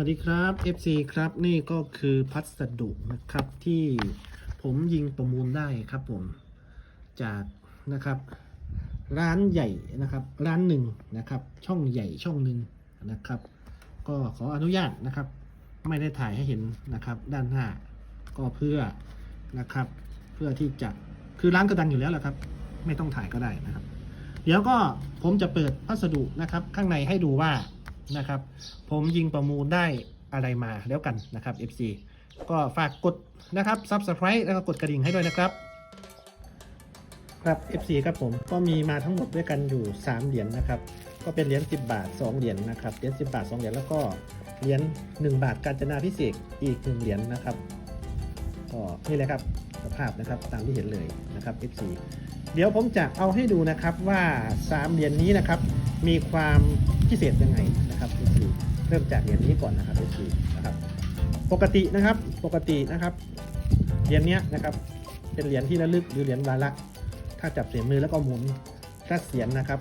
วัสดีครับ FC ครับนี่ก็คือพัสดุนะครับที่ผมยิงประมูลได้ครับผมจากนะครับร้านใหญ่นะครับร้านหนึ่งนะครับช่องใหญ่ช่องหนึ่งนะครับ ก็ขออนุญาตนะครับ ไม่ได้ถ่ายให้เห็นนะครับด้านหน้าก็เพื่อนะครับเพื่อที่จะคือร้านก็ดังอยู่แล้วแหละครับ ไม่ต้องถ่ายก็ได้นะครับ เดี๋ยวก็ผมจะเปิดพัสดุนะครับข้างในให้ดูว่า นะครับ ผมยิงประมูลได้อะไรมาแล้วกันนะครับ FC ก็ฝากกดนะครับ Subscribe แล้วก็กดกระดิ่งให้ด้วยนะครับ ครับ FC ครับผมก็มีมาทั้งหมดด้วยกันอยู่ 3 เหรียญนะครับ ก็เป็นเหรียญ10 บาท 2 เหรียญนะครับเหรียญ10 บาท 2 เหรียญแล้วก็เหรียญ1 บาทกาญจนาพิเศษอีก 1 เหรียญนะครับก็นี่เลยครับสภาพนะครับตามที่เห็นเลยนะครับ FC เดี๋ยวผมจะเอาให้ดูนะครับว่า 3 เหรียญนี้นะครับ มีความพิเศษยังไง เริ่มจากเหรียญนี้ก่อนนะครับ FC นะครับ ปกตินะครับปกตินะครับเหรียญนี้นะครับ เป็นเหรียญที่ระลึกหรือเหรียญวาระถ้าจับเสียมือแล้วก็หมุนพระเสียรนะครับ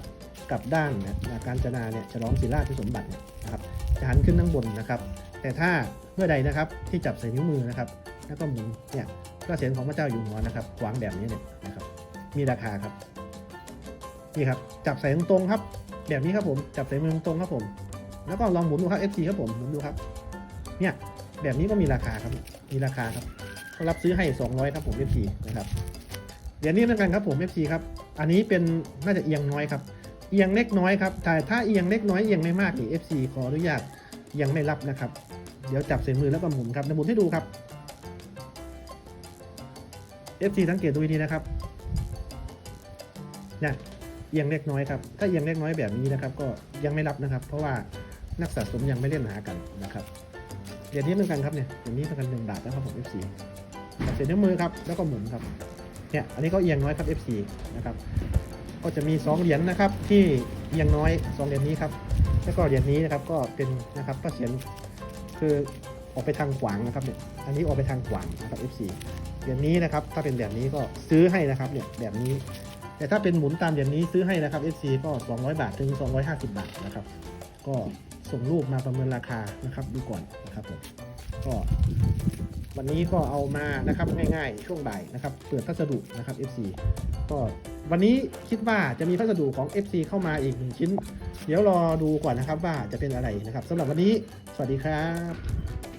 กลับด้านนี่ยการจนาเนี่ยฉลองศิลาที่สมบัตินะครับจะหันขึ้นข้างบนนะครับ แต่ถ้าเมื่อใดนะครับที่จับใส่นิ้วมือนะครับ แล้วก็หมุนเนี่ยพระเสียรของพระเจ้าอยู่หัวนะครับขวางแบบนี้เนี่ยนะครับ มีราคาครับนี่ครับจับใส่ตรงๆครับ แบบนี้ครับผมจับใส่มือตรงๆครับผม แล้วก็ลองหมุนดูครับ FC ครับผมหมุนดูครับ เนี่ยแบบนี้ก็มีราคาครับ มีราคาครับเขารับซื้อให้ 200 ครับผม FC นะครับเหรียญนี้เหมือนกันครับผม FC ครับ อันนี้เป็นน่าจะเอียงน้อยครับ เอียงเล็กน้อยครับแต่ถ้าเอียงเล็กน้อยเอียงไม่มากนี่ FC ขออนุญาตยังไม่รับนะครับ เดี๋ยวจับใส่มือแล้วก็หมุนครับหมุนให้ดูครับ FC สังเกตดูดีๆนะครับเนี่ยเอียงเล็กน้อยครับ ถ้าเอียงเล็กน้อยแบบนี้นะครับ ก็ยังไม่รับนะครับ เพราะว่า นักสะสมยังไม่เล่นหากันนะครับเหรียญนี้เหมือนกันครับเนี่ยอย่างนี้เหมือนกันหนึ่งบาทนะครับผม F4 เสียนิ้วมือครับแล้วก็หมุนครับเนี่ยอันนี้ก็เอียงน้อยครับ F4 นะครับก็จะมี 2 เหรียญนะครับที่เอียงน้อย 2 เหรียญนี้ครับแล้วก็เหรียญนี้นะครับก็เป็นนะครับก็เสียนคือออกไปทางขวางนะครับเนี่ยอันนี้ออกไปทางขวางนะครับ F4 เหรียญนี้นะครับถ้าเป็นแบบนี้ก็ซื้อให้นะครับเนี่ยแบบนี้ แต่ถ้าเป็นหมุนตามเหรียญนี้ซื้อให้นะครับ F4 ก็ 200 บาทถึง 250 บาทนะครับ ก็ส่งรูปมาประเมินราคานะครับดูก่อนนะครับผมก็วันนี้ก็เอามานะครับง่ายๆ ช่วงบ่ายนะครับเปิดพัสดุนะครับ FC ก็วันนี้คิดว่าจะมีพัสดุของ FC เข้ามาอีกหนึ่งชิ้น เดี๋ยวรอดูก่อนนะครับว่าจะเป็นอะไรนะครับสำหรับวันนี้ สวัสดีครับ